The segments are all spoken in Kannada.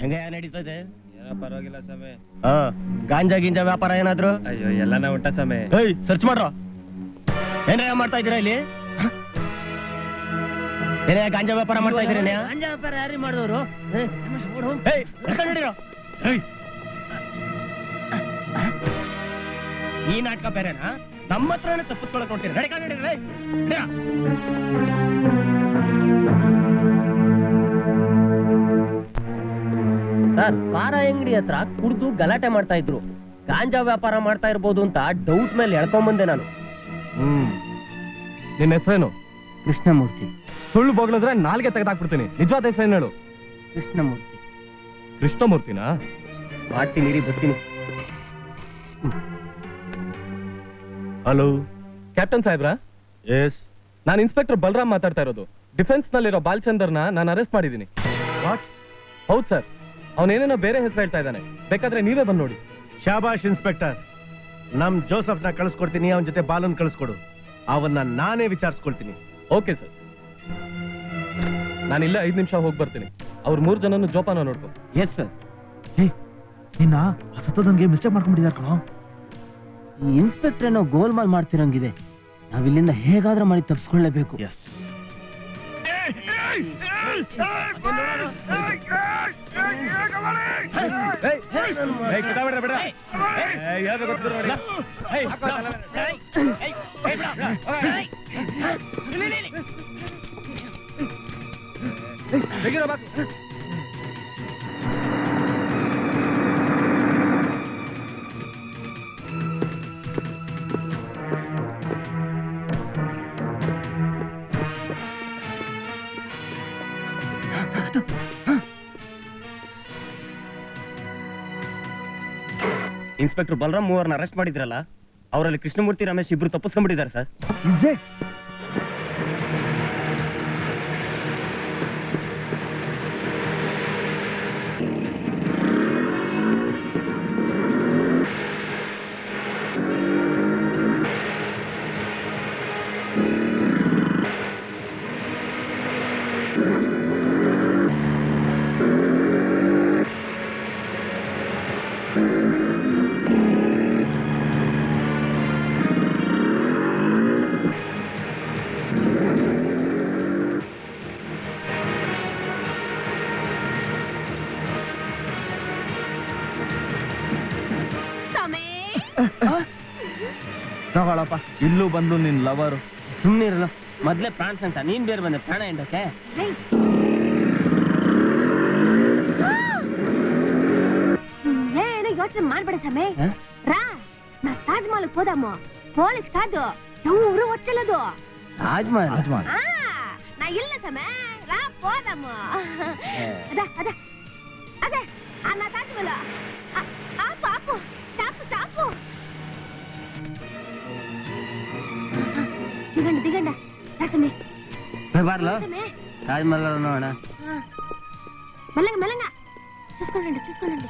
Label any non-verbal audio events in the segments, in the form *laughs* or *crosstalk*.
ಹೆಂಗ ನಡೀತದೆ? ಏನೋ ಪರವಾಗಿಲ್ಲ ಸಮಯ ಹಾ ಗಾಂಜಾ ಗಿಂಜಾ ವ್ಯಾಪಾರ ಏನಾದ್ರು? ಅಯ್ಯೋ ಎಲ್ಲಾನ ಉಂಟ ಸಮಯ ಏಯ್ ಸರ್ಚ್ ಮಾಡ್ರ. ಏನ್ರ ಮಾಡ್ತಾ ಇದೀರಾ ಇಲ್ಲಿ? ಏನೇ ಗಾಂಜಾ ವ್ಯಾಪಾರ ಮಾಡ್ತಾ ಇದೀರ ಗಾಂಜಾ ವ್ಯಾಪಾರ ಯಾರಿ ಮಾಡಿದವರು ಏಯ್ ಎತ್ಕೊಂಡ್ ನಡೀರೋ. ಏಯ್. ಈ ನಾಟಕ ಬೇರೆನಾ? ನಮ್ಮ ಹತ್ರನೇ ತಪ್ಪಿಸ್ಕೊಳಕ್ ನೋಡ್ತೀರಿ? ನಡಿಕ ನಡೀರಿ ಸರ್ ಸಾರ ಅಂಗಡಿ ಹತ್ರ ಕುಡ್ದು ಗಲಾಟೆ ಮಾಡ್ತಾ ಇದ್ರು. ಗಾಂಜಾ ವ್ಯಾಪಾರ ಮಾಡ್ತಾ ಇರ್ಬೋದು ಅಂತ ಡೌಟ್ ಮೇಲೆ ಎಳ್ಕೊಂಡ್ ಬಂದೆ ನಾನು. ಹ್ಮ್. ನಿನ್ನ ಹೆಸರೇನು? ಕೃಷ್ಣಮೂರ್ತಿ. ಸುಳ್ಳು ಬೊಗಳಿದ್ರೆ ನಾಲ್ಗೆ ತೆಗೆದಾಕ್ಬಿಡ್ತೀನಿ. ನಿಜವಾದ ಹೆಸರು ಹೇಳು? ಕೃಷ್ಣಮೂರ್ತಿ. ಕೃಷ್ಣಮೂರ್ತಿನಾ? ಮಾಡ್ತೀನಿ ರೀ ಬರ್ತೀನಿ. ಹಲೋ? ಕ್ಯಾಪ್ಟನ್ ಸಾಹೇಬ್ರಾ? ಎಸ್ ನಾನು ಇನ್ಸ್ಪೆಕ್ಟರ್ ಬಲರಾಮ್ ಮಾತಾಡ್ತಾ ಇರೋದು. ಡಿಫೆನ್ಸ್ ನಲ್ಲಿರೋ ಬಾಲ್ಚಂದರ್ನ ನಾನು ಅರೆಸ್ಟ್ ಮಾಡಿದ್ದೀನಿ. ಹೌದು ಸರ್. ಅವನೇನೇನೋ ಬೇರೆ ಹೆಸರು ಹೇಳ್ತಾ ಇದ್ದಾನೆ ಬೇಕಾದ್ರೆ ನೀವೇ ಬಂದು ನೋಡಿ ಶಾಬಾಷ್ ಇನ್ಸ್ಪೆಕ್ಟರ್ ನಮ್ ಜೋಸಫ್ನ ಕಳಿಸ್ಕೊಡ್ತೀನಿ ಅವನ ಜೊತೆ ಬಾಲನ್ ಕಳಿಸ್ಕೊಡು ಅವನ್ನ ನಾನೇ ವಿಚಾರಿಸ್ಕೊಳ್ತೀನಿ ಓಕೆ ಸರ್ ನಾನು ಇಲ್ಲೇ ಐದು ನಿಮಿಷ ಹೋಗಿ ಬರ್ತೀನಿ ಅವ್ರ ಮೂರು ಜನನು ಜೋಪಾನ ನೋಡ್ಕೊ ಎಸ್ ಸರ್ ನಿನ್ನ ಸತ್ತೋದಂಗೆ ಮಿಸ್ಟೇಕ್ ಮಾಡ್ಕೊಂಡಿದ್ದಾರೆ ಕಣೋ ಈ ಇನ್ಸ್ಪೆಕ್ಟರ್ ಏನೋ ಗೋಲ್ಮಾಲ್ ಮಾಡ್ತಿರಂಗಿದೆ ನಾವಿಲ್ಲಿಂದ ಹೇಗಾದ್ರೂ ಮಾಡಿ ತಪ್ಪಿಸ್ಕೊಳ್ಳೇಬೇಕು ಬಿಡ ಇನ್ಸ್ಪೆಕ್ಟರ್ ಬಲರಾಮ್ ಮೂವರ್ನ ಅರೆಸ್ಟ್ ಮಾಡಿದ್ರಲ್ಲ ಅವರಲ್ಲಿ ಕೃಷ್ಣಮೂರ್ತಿ ರಮೇಶ್ ಇಬ್ರು ತಪ್ಪಿಸ್ಕೊಂಡ್ಬಿಟ್ಟಿದ್ದಾರೆ ಸರ್. ಹೋಗೋಣಪ್ಪ ಇಲ್ಲೂ ಬಂದು ನಿನ್ ಲವರು ಸುಮ್ಮನೆ ಇರಲ್ಲ ಮೊದಲೇ ಪ್ರಾನ್ಸ್ ಅಂತ ನೀನ್ ಬೇರೆ ಬಂದೆ ಪ್ರಾಣ ಎಂಡಕ್ಕೆ ಏನು ಯೋಚನೆ ಮಾಡ್ಬೇಡ ಸಮೇ ರಾ ನಾ ತಾಜ್ ಮಹಲ್ ಹೋದಮ್ಮ ಪೊಲೀಸ್ ಕಾದು ಊರು ಒಚ್ಚಲದು ನಾ ಇಲ್ಲ ಸಮೇ ರಾ ಹೋದಮ್ಮ ಅದ ಅದ ಅದೇ ಆ ನಾ ತಾಜ್ ಮಹಲ್ ಆಪು ಆಪು ಸ್ಟಾಪು ಸ್ಟಾಪು దిగండి. దిగండి రాసమే మెల్లగా మెల్లగా. చూసుకోండి చూసుకోండి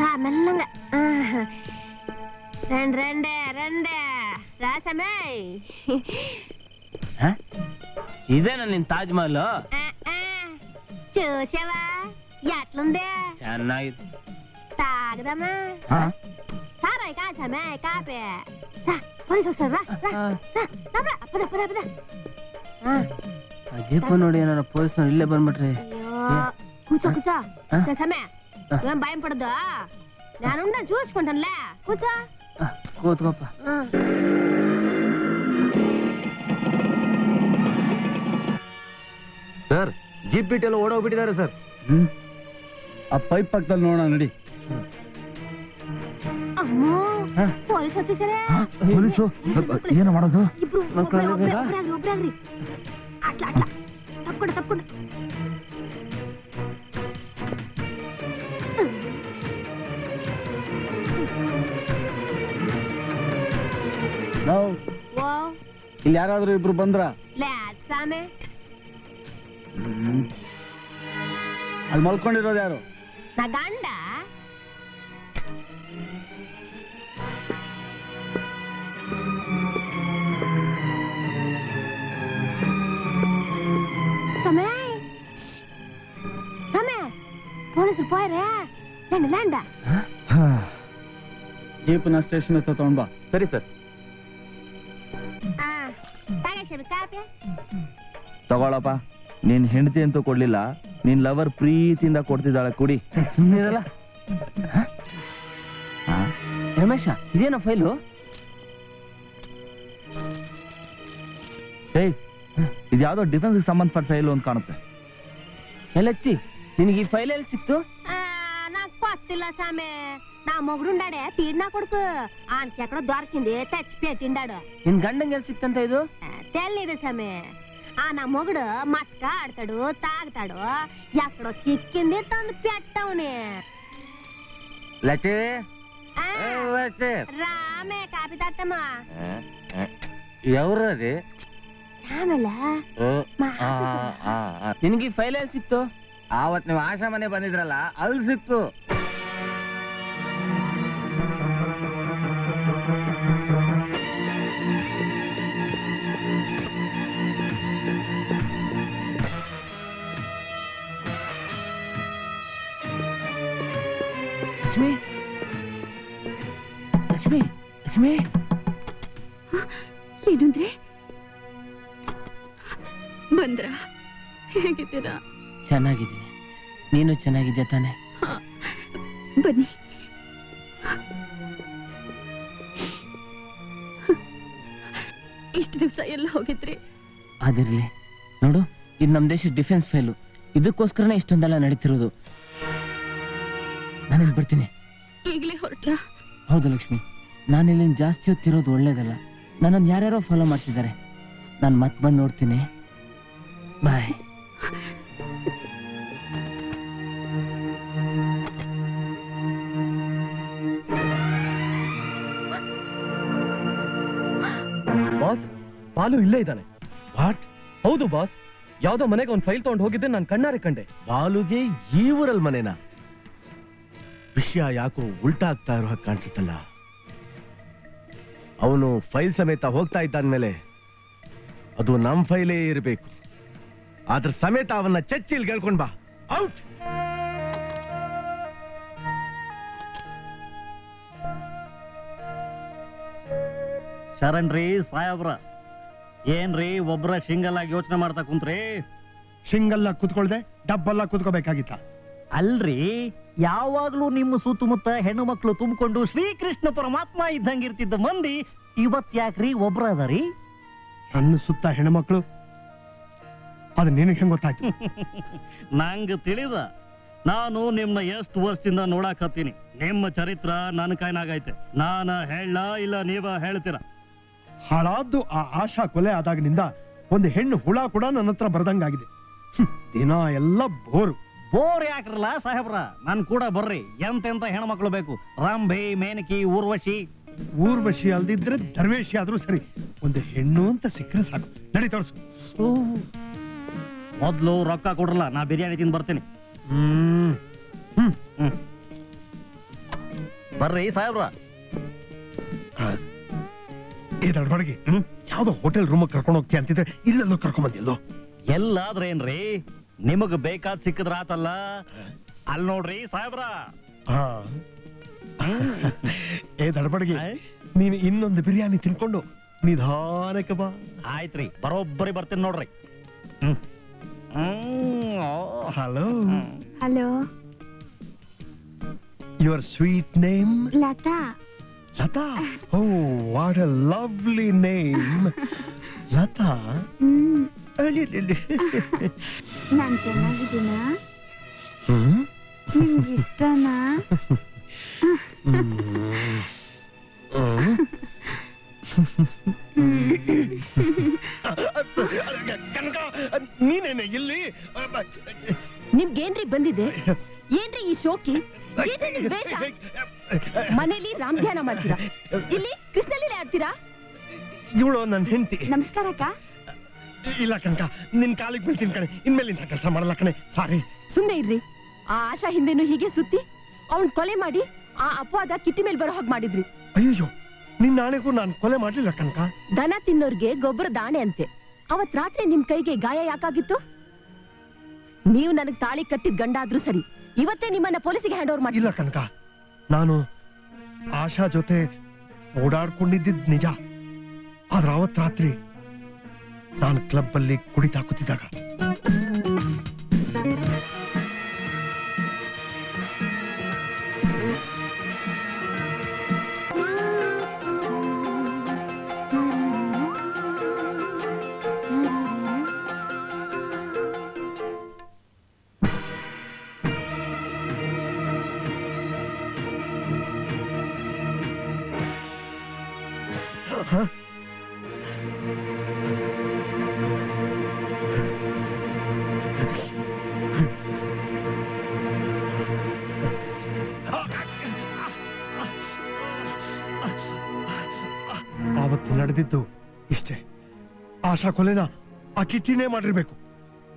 రా మెల్లగా. రండి రండి రండి. రాసమే ఇదేనా నేను తాజ్మహల్ చూసావా? ఎట్లుందే? చెన్నాయి తాగదమ్మా సారాయి కాసమే కాపే. రా పోలీసు వస్తారు రా రా ఆ. రా, రా, రా, పద పద పద ఆ, ಅಜ್ಜಪ್ಪ ನೋಡಿ ಏನಾರ ಪೊಲೀಸ್ನವ್ರು ಇಲ್ಲೇ ಬಂದ್ಬಿಟ್ರಿ అయ్యో కూర్చో కూర్చో ఆ? సమయ ఆ. ఏం భయం పడద్దు నేనున్నా చూసుకుంటానులే కూర్చో ಆ, ಕೂತ್ಕೊಪ್ಪ ఆ. ಸರ್ ಜೀಪ್ ಬಿಟ್ಟು ಎಲ್ಲ ಓಡೋಗ್ಬಿಟ್ಟಿದ್ದಾರೆ ಸರ್ ಆ ಪೈಪ್ ಪಕ್ಕದಲ್ಲಿ ನೋಡೋಣ ನಡಿ అమ్మో ఆ? పోలీసు వచ్చేసరే ಪೊಲೀಸು ಏನು ಮಾಡೋದು ఇప్పుడు మక్కలు ఒబ్బరాగ్రి, లేదా? ఒబ్బరాగ్రి, ఒబ్బరాగ్రి. అట్లా అట్లా తప్పకుండా తప్పకుండా ನಾವು ఓ ಇಲ್ಲಿ ಯಾರಾದ್ರೂ ಇಬ್ರು ಬಂದ್ರ లేదు సామె ಅಲ್ಲಿ ಮಲ್ಕೊಂಡಿರೋದು ಯಾರು నా గండ ಲ್ಯಾಂಡ ಲ್ಯಾಂಡ ಜೀಪ್ನ ಸ್ಟೇಷನ್ ಹತ್ರ ತಗೊಂಡ್ ಬಾ. ಸರಿ ಸರ್. ತಗೊಳಪ್ಪ. ನಿನ್ ಹೆಂಡತಿ ಅಂತೂ ಕೊಡ್ಲಿಲ್ಲ. ನಿನ್ ಲವರ್ ಪ್ರೀತಿಯಿಂದ ಕೊಡ್ತಿದ್ದಾಳೆ ಕುಡಿ. ಸುಮ್ಮನೆ ಇರಲ್ಲ. ಹಾ? ರಮೇಶ ಇದೇನೋ ಫೈಲು? ಏಯ್ ಇದು ಯಾವ್ದೋ ಡಿಫೆನ್ಸ್ ಸಂಬಂಧಪಟ್ಟ ಫೈಲು ಅಂತ ಕಾಣುತ್ತೆ. ಎಲ್ಲಿ ನಿನಗೆ ಈ ಫೈಲ್ ಎಲ್ಲಿ ಸಿಕ್ತು? ఆ, నాకు కొత్తిల్ల సామె నా మొగుడుండాడే పీడినా కొడుకు ఆయనకి ఎక్కడో దొరికింది తెచ్చి పెట్టిండాడు ನಿನ್ ಗಂಡಂಗೆ ಎಲ್ಲಿ సిక్తంత ಇದು ఆ, తెలీదు సామె ఆ నా మొగుడు మట్క ఆడతాడు తాగుతాడు ఎక్కడో చిక్కింది తందు పెట్టవుని ಲಚೆ ఆ, రామే కాపీ తట్టమా ఎవరది సామెల మా ನಿನಗೆ ಈ ಫೈಲ್ ಎಲ್ಲಿ ಸಿಕ್ತು ಆವತ್ ನೀವು ಆಶಾ ಮನೆ ಬಂದಿದ್ರಲ್ಲ ಅಲ್ಲಿ ಸಿಕ್ತು ಚೆನ್ನಾಗಿದ್ಯಾ ತಾನೆ. ಬನ್ನಿ. ಇಷ್ಟು ದಿವಸ ಎಲ್ಲ ಹೋಗಿದ್ರಿ? ಅದಿರ್ಲಿ. ನೋಡು ಇದು ನಮ್ಮ ದೇಶದ ಡಿಫೆನ್ಸ್ ಫೈಲು. ಇದಕ್ಕೋಸ್ಕರನೇ ಇಷ್ಟೊಂದೆಲ್ಲ ನಡೀತಿರೋದು. ನಾನು ಬರ್ತೀನಿ. ಈಗಲೇ ಹೊರಟ್ರ? ಹೌದು ಲಕ್ಷ್ಮಿ. ನಾನು ಇಲ್ಲಿ ಜಾಸ್ತಿ ಹೊತ್ತಿರೋದು ಒಳ್ಳೇದಲ್ಲ. ನನ್ನನ್ನು ಯಾರ್ಯಾರೋ ಫಾಲೋ ಮಾಡ್ತಿದ್ದಾರೆ. ನಾನು ಮತ್ತೆ ಬಂದು ನೋಡ್ತೀನಿ. ಬಾಯ್ ಬಾಲು ಇಲ್ಲೇ ಇದ್ದಾನೆ. ವಾಟ್ ಹೌದು ಬಾಸ್ ಯಾವ್ದೋ ಮನೆಗೆ ಒಂದು ಫೈಲ್ ತಗೊಂಡು ಹೋಗಿದ್ದೆ ನಾನು ಕಣ್ಣಾರೆ ಕಂಡೆ. ಬಾಲುಗೆ ಈ ಊರಲ್ಲಿ ಮನೆನ? ವಿಷಯ ಯಾಕೋ ಉಲ್ಟಾ ಆಗ್ತಾ ಇರೋ ಹಾಗೆ ಕಾಣಿಸುತ್ತಲ್ಲ. ಅವನು ಫೈಲ್ ಸಮೇತ ಹೋಗ್ತಾ ಇದ್ದಾದ್ಮೇಲೆ ಅದು ನಮ್ಮ ಫೈಲೇ ಇರಬೇಕು. ಅದ್ರ ಸಮೇತ ಅವನ್ನ ಚಚ್ಚಿಲ್ ಕೇಳ್ಕೊಂಡ್ ಬಾ. ಔಟ್ ಶರಣ್ರಿ ಸಾಯಬ್ರ ಏನ್ರಿ ಒಬ್ರ ಸಿಂಗಲ್ ಆಗಿ ಯೋಚನೆ ಮಾಡ್ತಾ ಕುಂತ್ರಿ? ಆಗಿ ಕುತ್ಕೊಳ್ದೆ ಡಬ್ಬಲ್ಲ ಕುತ್ಕೋಬೇಕಾಗಿತ್ತ? ಅಲ್ರಿ ಯಾವಾಗ್ಲೂ ನಿಮ್ಮ ಸುತ್ತಮುತ್ತ ಹೆಣ್ಣು ಮಕ್ಕಳು ತುಂಬಿಕೊಂಡು ಶ್ರೀಕೃಷ್ಣ ಪರಮಾತ್ಮ ಇದ್ದಂಗಿರ್ತಿದ್ದ ಮಂದಿ ಇವತ್ ಯಾಕ್ರಿ ಒಬ್ರ ಅದರಿ? ನನ್ನ ಸುತ್ತ ಹೆಣ್ಮಕ್ಳು ಅದು ನಿನಗೆ ಹೆಂಗ್ ಗೊತ್ತಾಯ್ತು? *laughs* ನಂಗ ತಿಳಿದ. ನಾನು ನಿಮ್ನ ಎಷ್ಟು ವರ್ಷದಿಂದ ನೋಡಾಕತ್ತೀನಿ. ನಿಮ್ಮ ಚರಿತ್ರ ನನ್ನ ಕೈನಾಗೈತೆ ನಾನ ಹೇಳ ಇಲ್ಲ ನೀವ ಹೇಳ್ತೀರ. ಹಾಳಾದ್ದು ಆ ಆಶಾ ಕೊಲೆ ಆದಾಗಿನಿಂದ ಒಂದು ಹೆಣ್ಣು ಹುಳ ಕೂಡ ನನ್ನ ಹತ್ರ ಬರದಂಗಾಗಿದೆ. ದಿನ ಎಲ್ಲ ಬೋರು. ಬೋರ್ ಯಾಕ್ರಲ್ಲ ಸಾಹೇಬ್ರ? ನನ್ ಕೂಡ ಬರ್ರಿ. ಎಂತೆಂತ ಹೆಣ್ಮಕ್ಳು ಬೇಕು? ರಂಭೆ ಮೇನಕಿ ಊರ್ವಶಿ. ಊರ್ವಶಿ ಅಲ್ದಿದ್ರೆ ಧರ್ಮೇಶಿ ಆದ್ರೂ ಸರಿ. ಒಂದು ಹೆಣ್ಣು ಅಂತ ಸಿಕ್ಕರೆ ಸಾಕು. ನಡಿ ತೋರಿಸು. ಮೊದ್ಲು ರೊಕ್ಕ ಕೊಡ್ರಲ್ಲ ನಾ ಬಿರಿಯಾನಿ ತಿಂದು ಬರ್ತೇನೆ. ಹ್ಮ್. ಹ್ಮ್ ಬರ್ರಿ ಸಾಹೇಬ್ರ. ಎದಡ್ಬಾಡಿಗೆ ಯಾವ್ದೋ ಹೋಟೆಲ್ ರೂಮ್ ಕರ್ಕೊಂಡು ಹೋಗ್ತೀಯ ಅಂತಿದ್ರೆ ಇಲ್ಲೆಲ್ಲೋ ಕರ್ಕೊಂಡ್ ಬಂದಿಲ್ಲೋ ಎಲ್ಲಾದ್ರೇನ್ರಿ? ನಿಮಗ್ ಬೇಕಾದ್ ಸಿಕ್ಕಿದ್ರ ಆತಲ್ಲ? ಅಲ್ ನೋಡ್ರಿ ಸಾಹೇಬ್ರ. ಏ ದಡಬಡಿಗೆ ನೀನು ಇನ್ನೊಂದು ಬಿರಿಯಾನಿ ತಿನ್ಕೊಂಡು ನಿಧಾನಕ್ಕೆ ಬಾ. ಆಯ್ತ್ರಿ ಬರೋಬ್ಬರಿ ಬರ್ತೀನಿ ನೋಡ್ರಿ. Hello. Hello. Your sweet name Latha. Latha? Oh what a lovely name Latha? ನಾನ್ ನಾನು ಚೆನ್ನಾಗಿದ್ದೀನಾ? ಹ್ಮ್? ನಿಮ್ಗೆ ಇಷ್ಟನಾ? ನೀನೇನೆ ಇಲ್ಲಿ? ನಿಮ್ಗೇನ್ರಿ ಬಂದಿದೆ? ಏನ್ರಿ ಈ ಶೋಕಿ? ಏನ್ರಿ ನಿಮ್ ವೇಷ ಮನೇಲಿ ರಾಮ್ ಧ್ಯಾನ ಮಾಡ್ತೀರಾ? ಇಲ್ಲಿ ಕೃಷ್ಣಲೀಲೆ ಆಡ್ತೀರಾ? ಇವಳು ನನ್ನ ಹೆಂಡತಿ. ನಮಸ್ಕಾರ ಅಕ್ಕ. ಇಲ್ಲ ಕಣಕ ನಿನ್ ಕಾಲಿಗೆ ಬೀಳ್ತೀನಿ ಕಣೆ. ಇನ್ಮೇಲೆ ಇಂಥ ಕೆಲಸ ಮಾಡಲ್ಲ ಕಣೆ. ಸಾರಿ. ಸುಮ್ನೆ ಇರ್ರಿ. ಆ ಆಶಾ ಹಿಂದೆನು ಹೀಗೆ ಸುತ್ತಿ ಅವ್ನ್ ಕೊಲೆ ಮಾಡಿ ಆ ಅಪವಾದ ಕಿಟ್ಟಿ ಮೇಲೆ ಬರೋ ಹಾಗೆ ಮಾಡಿದ್ರಿ. ಅಯ್ಯೋ ನಿನ್ನ ಆಣೆಗೂ ನಾನು ಕೊಲೆ ಮಾಡ್ಲಿಲ್ಲ ಕನಕ? ದನ ತಿನ್ನೋರ್ಗೆ ಗೊಬ್ಬರ ದಾಣೆ ಅಂತೆ. ಅವತ್ ರಾತ್ರಿ ನಿಮ್ ಕೈಗೆ ಗಾಯ ಯಾಕಾಗಿತ್ತು? ನೀವು ನನಗ್ ತಾಳಿ ಕಟ್ಟಿದ್ ಗಂಡ ಆದ್ರೂ ಸರಿ. ಇವತ್ತೇ ನಿಮ್ಮನ್ನ ಪೊಲೀಸಿಗೆ ಹ್ಯಾಂಡ್ ಓವರ್ ಮಾಡಿ ಇಲ್ಲ ಕನಕ, ನಾನು ಆಶಾ ಜೊತೆ ಓಡಾಡ್ಕೊಂಡಿದ್ದಿದ್ ನಿಜ. ಆದ್ರೆ ಅವತ್ ರಾತ್ರಿ ನಾನು ಕ್ಲಬ್ ಅಲ್ಲಿ ಕುಡಿತಾ ಆವತ್ತು ನಡೆದಿದ್ದು ಇಷ್ಟೇ. ಆಶಾ ಕೊಲೆನ ಆ ಕಿಟ್ಟಿನೇ ಮಾಡಿರ್ಬೇಕು.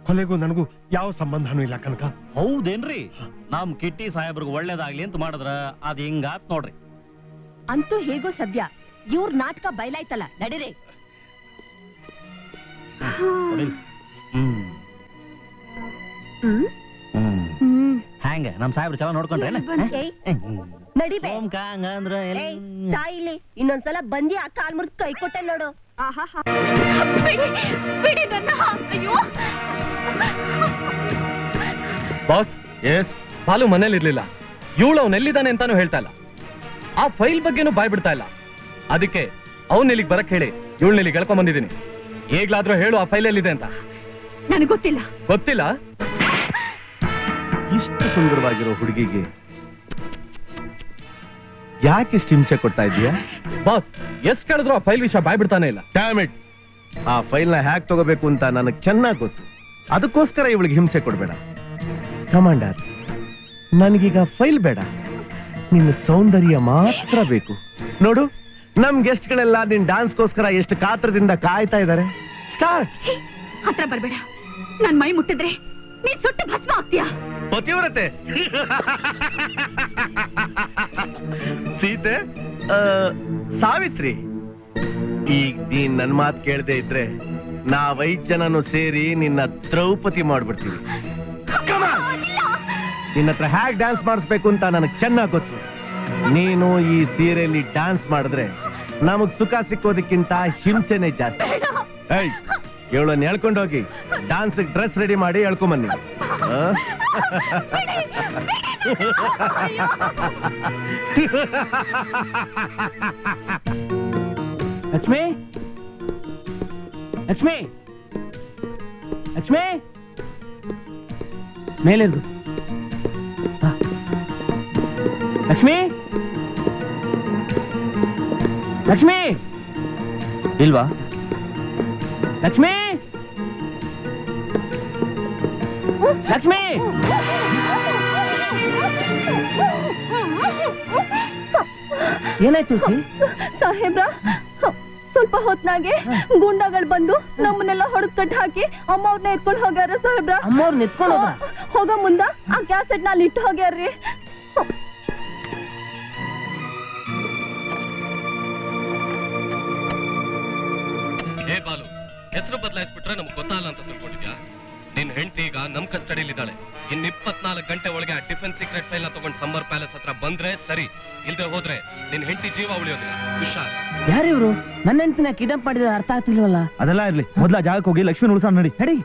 ಕೊಲೆಗೂ ನನಗೂ ಯಾವ ಸಂಬಂಧನೂ ಇಲ್ಲ ಕನಕ. ಹೌದೇನ್ರಿ? ನಮ್ ಕಿಟ್ಟಿ ಸಾಹೇಬ್ರಿಗೆ ಒಳ್ಳೇದಾಗ್ಲಿ ಅಂತ ಮಾಡಿದ್ರ ಅದ್ ಹಿಂಗಾತ್ ನೋಡ್ರಿ. ಅಂತೂ ಹೇಗೋ ಸದ್ಯ. ಇವ್ರ ನಾಟಕ ಬಯಲಾಯ್ತಲ್ಲ ನಡೀರಿ. ಹ್ಯಾಂಗ? ನಮ್ ಸಾಹೇಬ್ರು ಚಲೋ ನೋಡ್ಕೊಂಡ್ರೆ ನಡಿಬೇ ಅಂದ್ರ ತಾಯಿಲಿ ಇನ್ನೊಂದ್ಸಲ ಬಂದಿ ಆ ಕಾಲ್ ಮುರ್ದ್ ಕೈ ಕೊಟ್ಟೆ ನೋಡು. ಆಹಾಹಾ. ಬಾಸ್ ಎಸ್ ಬಾಲು ಮನೇಲಿ ಇರ್ಲಿಲ್ಲ ಇವಳು ಅವನೆಲ್ಲಿದ್ದಾನೆ ಅಂತಾನು ಹೇಳ್ತಾ ಇಲ್ಲ. ಆ ಫೈಲ್ ಬಗ್ಗೆನೂ ಬಾಯ್ ಬಿಡ್ತಾ ಇಲ್ಲ. ಅದಕ್ಕೆ ಅವನ್ ಇಲ್ಲಿಗೆ ಬರಕ್ ಹೇಳಿ ಇವಳನ್ನ ಇಲ್ಲಿ ಗೆಳ್ಕೊಂಡ್ ಬಂದಿದ್ದೀನಿ. ಈಗ್ಲಾದ್ರೂ ಹೇಳು ಆ ಫೈಲ್ ಎಲ್ಲಿದೆ ಅಂತ. ನನಗೆ ಗೊತ್ತಿಲ್ಲ. ಗೊತ್ತಿಲ್ಲ? ಇಷ್ಟು ಸುಂದರವಾಗಿರೋ ಹುಡುಗಿಗೆ ಯಾಕೆ ಇಷ್ಟು ಹಿಂಸೆ ಕೊಡ್ತಾ ಇದೀಯಾ ಬಾಸ್ ಎಷ್ಟ್ ಕೇಳಿದ್ರು ಆ ಫೈಲ್ ವಿಷಯ ಬಾಯ್ಬಿಡ್ತಾನೆ ಇಲ್ಲ. ಡ್ಯಾಮಿಟ್. ಆ ಫೈಲ್ನ ಹ್ಯಾಕ್ ತಗೋಬೇಕು ಅಂತ ನನಗೆ ಚೆನ್ನಾಗಿ ಗೊತ್ತು. ಅದಕ್ಕೋಸ್ಕರ ಇವಳಿಗೆ ಹಿಂಸೆ ಕೊಡ್ಬೇಡ. ಕಮಾಂಡರ್ ನನಗೀಗ ಫೈಲ್ ಬೇಡ. ನಿನ್ನ ಸೌಂದರ್ಯ ಮಾತ್ರ ಬೇಕು. ನೋಡು. ನಮ್ ಗೆಸ್ಟ್ ಗಳೆಲ್ಲ ನಿನ್ ಡಾನ್ಸ್ಗೋಸ್ಕರ ಎಷ್ಟು ಕಾತ್ರದಿಂದ ಕಾಯ್ತಾ ಇದ್ದಾರೆ ಸ್ಟಾರ್ಟ್ ಹತ್ರ ಬರ್ಬೇಡ. ನನ್ ಮೈ ಮುಟ್ಟಿದ್ರೆ ನೀನ್ ಸುಟ್ಟು ಭಸ್ಮ ಆಗ್ತೀಯಾ? ಪತಿವ್ರತೆ. ಸೀತೆ ಆ, ಸಾವಿತ್ರಿ ಈಗ ನೀನ್ ನನ್ ಮಾತ್ ಕೇಳದೆ ಇದ್ರೆ ನಾ ಜನನು ಸೇರಿ ನಿನ್ನ ದ್ರೌಪದಿ ಮಾಡ್ಬಿಡ್ತೀವಿ Come on! ನಿನ್ನ ಹತ್ರ ಹ್ಯಾಕ್ ಡ್ಯಾನ್ಸ್ ಮಾಡಿಸ್ಬೇಕು ಅಂತ ನನಗೆ ಚೆನ್ನಾಗಿ ಗೊತ್ತು. ನೀನು ಈ ಸೀರೆಯಲ್ಲಿ ಡ್ಯಾನ್ಸ್ ಮಾಡಿದ್ರೆ ನಮಗ್ ಸುಖ ಸಿಕ್ಕೋದಕ್ಕಿಂತ ಹಿಂಸೆನೆ ಜಾಸ್ತಿ. ಏಯ್, ಇವಳನ್ನ ಹೇಳ್ಕೊಂಡೋಗಿ ಡಾನ್ಸ್ ಡ್ರೆಸ್ ರೆಡಿ ಮಾಡಿ ಹೇಳ್ಕೊಂಬನ್ನಿ? ಲಕ್ಷ್ಮಿ? ಲಕ್ಷ್ಮಿ? ಲಕ್ಷ್ಮಿ? ಮೇಲೆದ್ದು ಹಾ. ಲಕ್ಷ್ಮಿ? ಲಕ್ಷ್ಮಿ! ಇಲ್ವಾ? ಲಕ್ಷ್ಮಿ! ಲಕ್ಷ್ಮಿ! ಏನಾಯ್ತು ಸಾಹೇಬ್ರ ಸ್ವಲ್ಪ ಹೊತ್ನಾಗೆ ಗುಂಡಗಳು ಬಂದು ನಮ್ಮನ್ನೆಲ್ಲ ಹೊಡೆದ್ ಕಟ್ ಹಾಕಿ ಅಮ್ಮ ಅವ್ರನ್ನ ಎತ್ಕೊಂಡು ಹೋಗ್ಯಾರ ಸಾಹೇಬ್ರ. ಅಮ್ಮವ್ರನ್ನ ಎತ್ಕೊಂಡು ಹೋದ್ರ ಹೋಗೋ ಮುಂದ ಆ ಕ್ಯಾಸೆಟ್ನಲ್ಲಿ ಇಟ್ಟು ಹೋಗ್ಯಾರ್ರಿ. ಬಾಲು. ಹೆಸರು ಬದಲಾಯಿಸ್ಬಿಟ್ರೆ ನಮ್ಗೆ ಗೊತ್ತಾಗಲ್ಲ ಅಂತ ತಿಳ್ಕೊಂಡಿದ್ಯಾ? ನಿನ್ ಹೆಂಡತಿ ಈಗ ನಮ್ ಕಸ್ಟಡಿಯಲ್ಲಿ ಇದ್ದಾಳೆ ಇನ್ ಇಪ್ಪತ್ನಾಲ್ಕು ಗಂಟೆ ಒಳಗೆ ಆ ಡಿಫೆನ್ಸ್ ಸೀಕ್ರೆಟ್ ಫೈಲ್ ತಗೊಂಡು ಸಮ್ಮರ್ ಪ್ಯಾಲೇಸ್ ಹತ್ರ ಬಂದ್ರೆ ಸರಿ. ಇಲ್ದೆ ಹೋದ್ರೆ ನಿನ್ ಹೆಂಡತಿ ಜೀವ ಉಳಿಯೋದಿಲ್ಲ. ಹುಷಾರ್. ಯಾರಿವ್ರು? ನನ್ನ ಹೆಂಡತಿನ ಕಿಡಂಪ್ ಮಾಡಿದ್ರೆ ಅರ್ಥ ಆಗ್ತಿಲ್ವಲ್ಲ? ಅದೆಲ್ಲ ಇರ್ಲಿ. ಮೊದ್ಲ ಜಾಗಕ್ಕೆ ಹೋಗಿ ಲಕ್ಷ್ಮಿ ಉಳಿಸ್ ನಡಿ. ನಡಿ.